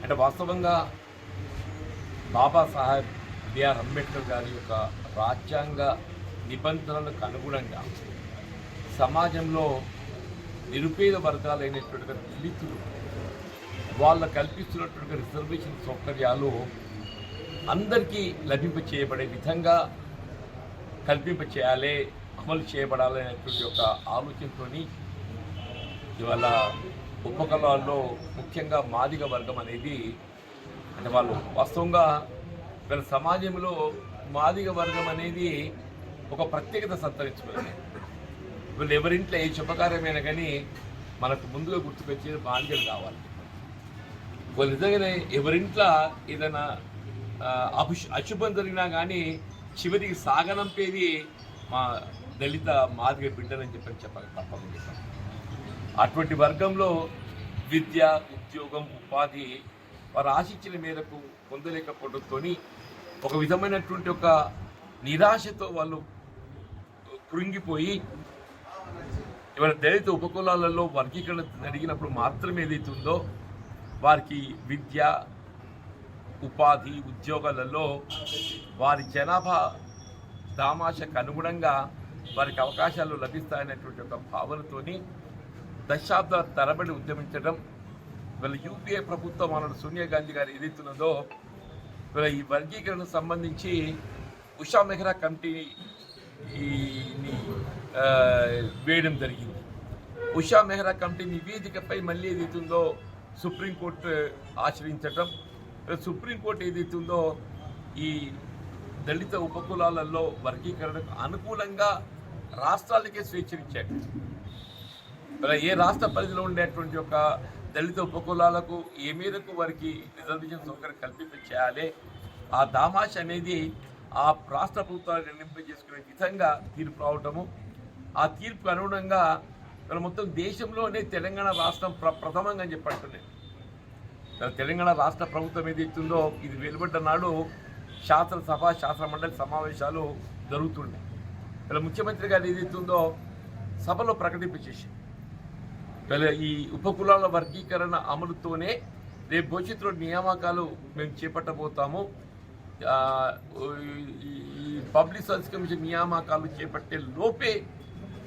అంటే వాస్తవంగా బాబాసాహెబ్ బిఆర్ అంబేద్కర్ గారి యొక్క రాజ్యాంగ నిబంధనలకు అనుగుణంగా సమాజంలో నిరుపేద వర్గాలైనటువంటి దళితులు వాళ్ళు కల్పిస్తున్నటువంటి రిజర్వేషన్ సౌకర్యాలు అందరికీ లభింప చేయబడే విధంగా కల్పింప చేయాలి అమలు చేయబడాలనేటువంటి ఒక ఆలోచనతో ఇవాళ ఉపకళాల్లో ముఖ్యంగా మాదిగ వర్గం అనేది అంటే వాళ్ళు వాస్తవంగా వీళ్ళ సమాజంలో మాదిగ వర్గం అనేది ఒక ప్రత్యేకత సంతరించుకున్నది వీళ్ళు ఎవరింట్లో ఏ శుభకార్యమైనా కానీ మనకు ముందుగా గుర్తుకొచ్చేది మాదిగలు కావాలి. వాళ్ళు నిజంగానే ఎవరింట్లో ఏదైనా ఆ, అశుభం జరిగినా కానీ చివరికి సాగనంపేది మా దళిత మాదిగ బిడ్డలని చెప్పని చెప్పక తప్పకుండా అటువంటి వర్గంలో విద్య ఉద్యోగం ఉపాధి వారు ఆశించిన మేరకు పొందలేకపోవడంతో ఒక విధమైనటువంటి ఒక నిరాశతో వాళ్ళు కృంగిపోయి ఇవాళ దళిత ఉపకులాలలో వర్గీకరణ జరిగినప్పుడు మాత్రమే ఏదైతుందో వారికి విద్య ఉపాధి ఉద్యోగాలలో వారి జనాభా దామాషకు అనుగుణంగా వారికి అవకాశాలు లభిస్తాయనేటువంటి ఒక భావనతోని దశాబ్దాల తరబడి ఉద్యమించడం వీళ్ళ యూపీఏ ప్రభుత్వం మన సోనియా గాంధీ గారు ఏదైతున్నదో వీళ్ళ ఈ వర్గీకరణకు సంబంధించి ఉషా మెహ్రా కమిటీ ఈ వేయడం జరిగింది. ఉషా మెహ్రా కమిటీ నివేదికపై మళ్ళీ ఏదైతుందో సుప్రీంకోర్టు ఆశ్రయించటం సుప్రీంకోర్టు ఏదైతుందో ఈ దళిత ఉపకులాలలో వర్గీకరణకు అనుకూలంగా రాష్ట్రాలకే స్వేచ్ఛనిచ్చాడు. మరి ఏ రాష్ట్ర పరిధిలో ఉండేటువంటి ఒక దళిత ఉపకులాలకు ఏ మేరకు వారికి రిజర్వేషన్ సౌకర్యం కల్పింప చేయాలి ఆ దామాష అనేది ఆ రాష్ట్ర ప్రభుత్వాలు నిర్ణయింపజేసుకునే విధంగా తీర్పు రావటము ఆ తీర్పు అనుగుణంగా మన మొత్తం దేశంలోనే తెలంగాణ రాష్ట్రం ప్ర ప్రథమంగా అని తెలంగాణ రాష్ట్ర ప్రభుత్వం ఏది ఇచ్చిందో ఇది వెలువడ్డ నాడు శాసనసభ శాసనమండలి సమావేశాలు జరుగుతున్నాయి ఇలా ముఖ్యమంత్రి గారు ఇస్తుందో సభలో ప్రకటింపచేసి ఈ ఉపకులాల వర్గీకరణ అమలుతోనే రేపు భవిష్యత్తులో నియామకాలు మేము చేపట్టబోతాము. ఈ- ఈ పబ్లిక్ సర్వీస్ కమిషన్ నియామకాలు చేపట్టే లోపే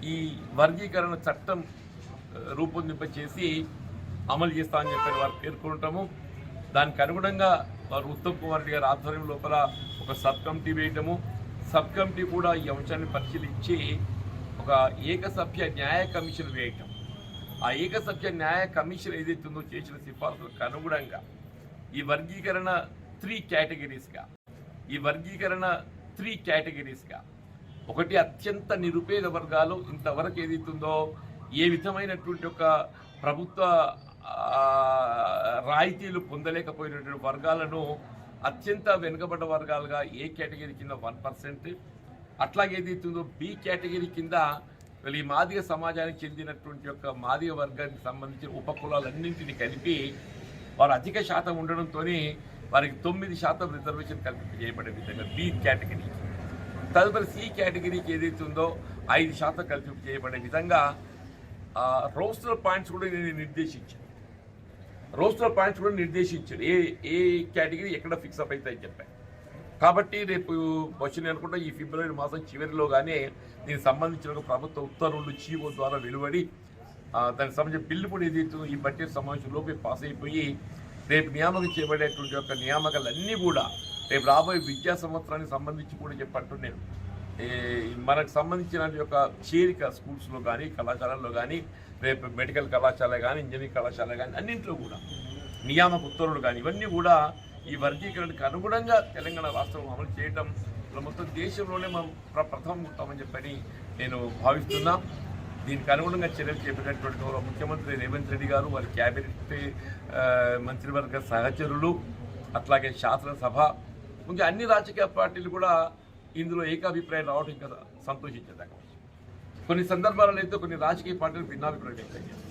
ఈ వర్గీకరణ చట్టం రూపొందింపచేసి అమలు చేస్తామని చెప్పి వారు పేర్కొంటాము దానికి అనుగుణంగా వారు ఉత్తమ్ కుమార్ రెడ్డి గారి ఆధ్వర్యం లోపల ఒక సబ్ కమిటీ వేయటము. సబ్ కమిటీ కూడా ఈ అంశాన్ని పరిశీలించి ఒక ఏకసభ్య న్యాయ కమిషన్ వేయటం. ఆ ఏకసభ్య న్యాయ కమిషన్ ఏదైతుందో చేసిన సిఫార్సులకు అనుగుణంగా ఈ వర్గీకరణ త్రీ కేటగిరీస్గా ఈ వర్గీకరణ త్రీ కేటగిరీస్గా ఒకటి అత్యంత నిరుపేద వర్గాలు ఇంతవరకు ఏదైతుందో ఏ విధమైనటువంటి ఒక ప్రభుత్వ రాయితీలు పొందలేకపోయినటువంటి వర్గాలను అత్యంత వెనుకబడ్డ వర్గాలుగా ఏ కేటగిరీ కింద వన్ పర్సెంట్? అట్లాగే ఏదైతుందో బి కేటగిరీ కింద వీళ్ళు ఈ మాదిగ సమాజానికి చెందినటువంటి యొక్క మాదిగ వర్గానికి సంబంధించిన ఉపకులాలన్నింటినీ కలిపి వారు అధిక శాతం ఉండడంతో వారికి తొమ్మిది శాతం రిజర్వేషన్ కల్పింప చేయబడే విధంగా బి కేటగిరీ. తదుపరి సి కేటగిరీకి ఏదైతే ఉందో ఐదు శాతం కల్పింప చేయబడే విధంగా రోస్టర్ పాయింట్స్ కూడా నేను నిర్దేశించాను. రోస్టర్ పాయింట్స్ కూడా నిర్దేశించాడు. ఏ ఏ కేటగిరీ ఎక్కడ ఫిక్స్ అప్ అవుతాయని చెప్పాను కాబట్టి రేపు వచ్చింది అనుకుంటా ఈ ఫిబ్రవరి మాసం చివరిలో కానీ దీనికి సంబంధించిన ఒక ప్రభుత్వ ఉత్తర్వులు చీఓ ద్వారా వెలువడి దానికి సంబంధించిన బిల్లు కూడా ఏదైతే ఈ బడ్జెట్ సమావేశంలోపే పాస్ అయిపోయి రేపు నియామకం చేయబడేటువంటి యొక్క నియామకాలన్నీ కూడా రేపు రాబోయే విద్యా సంవత్సరానికి సంబంధించి కూడా చెప్పట్టు నేను మనకు సంబంధించిన యొక్క చేరిక స్కూల్స్లో కానీ కళాశాలల్లో కానీ రేపు మెడికల్ కళాశాల కానీ ఇంజనీరింగ్ కళాశాల కానీ అన్నింటిలో కూడా నియామక ఉత్తర్వులు కానీ ఇవన్నీ కూడా ఈ వర్గీకరణకు అనుగుణంగా తెలంగాణ రాష్ట్రం అమలు చేయటం మొత్తం దేశంలోనే మనం ప్ర ప్రథమం ఉంటామని చెప్పని నేను భావిస్తున్నా. దీనికి అనుగుణంగా చర్యలు చేపట్టినటువంటి ముఖ్యమంత్రి రేవంత్ రెడ్డి గారు వారి క్యాబినెట్ మంత్రివర్గ సహచరులు అట్లాగే శాసనసభ ఇంకా అన్ని రాజకీయ పార్టీలు కూడా ఇందులో ఏకాభిప్రాయం రావడం ఇంకా సంతోషించేదాకా కొన్ని సందర్భాలలో అయితే కొన్ని రాజకీయ పార్టీలు భిన్నాభిప్రాయం వ్యక్తం చేస్తాయి.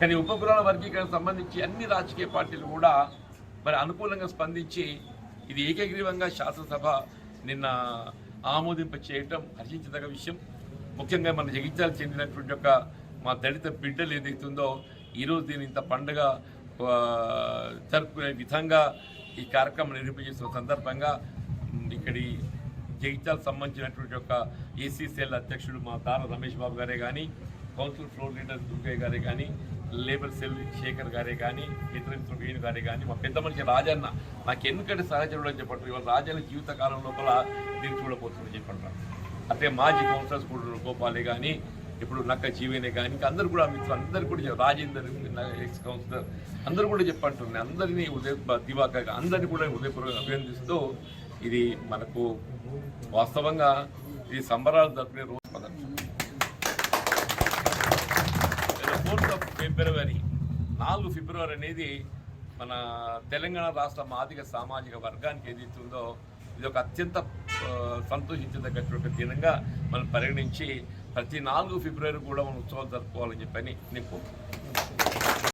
కానీ ఉపకులాల వర్గీకరణ సంబంధించి అన్ని రాజకీయ పార్టీలు కూడా మరి అనుకూలంగా స్పందించి ఇది ఏకగ్రీవంగా శాసనసభ నిన్న ఆమోదింప చేయటం హర్షించదగ్గ విషయం. ముఖ్యంగా మన జగిత్యాల చెందినటువంటి యొక్క మా దళిత బిడ్డలు ఏదైతుందో ఈరోజు దీని ఇంత పండుగ జరుపుకునే విధంగా ఈ కార్యక్రమం నిర్వహించిన సందర్భంగా ఇక్కడి జగిత్యాల సంబంధించినటువంటి యొక్క ఏసీసీఎల్ అధ్యక్షుడు మా తార రమేష్ బాబు గారే కానీ కౌన్సిల్ ఫ్లోర్ లీడర్ దుర్గయ్య గారే కానీ లేబర్ సెల్ శేఖర్ గారే కానీ ఇతర వేణు గారే కానీ మా పెద్ద మనిషి రాజన్న నాకు ఎందుకంటే సహచరుడు అని చెప్పంటారు ఇవాళ రాజన్న జీవిత కాలం లోపల దీన్ని చూడబోతుందని చెప్పంటారు అంటే మాజీ కౌన్సిలర్స్ కూడా గోపాలే కానీ ఇప్పుడు నక్క జీవనే కానీ ఇంకా అందరు కూడా మిత్రులు అందరు కూడా రాజేందర్ ఎక్స్ కౌన్సిలర్ అందరూ కూడా చెప్పంటున్నాయి అందరినీ ఉదయ దివాకర్ అందరినీ కూడా ఉదయపూర్వకంగా అభినందిస్తూ ఇది మనకు వాస్తవంగా ఈ సంబరాలు జరుపుకునే రోజు పదం. ఫోర్త్ ఆఫ్ ఫిబ్రవరి నాలుగు ఫిబ్రవరి అనేది మన తెలంగాణ రాష్ట్ర మాదిగ సామాజిక వర్గానికి ఏదైతుందో ఇది ఒక అత్యంత సంతోషించదగ్గటువంటి దినంగా మనం పరిగణించి ప్రతి నాలుగు ఫిబ్రవరి కూడా మనం ఉత్సవాలు జరుపుకోవాలని చెప్పని నేను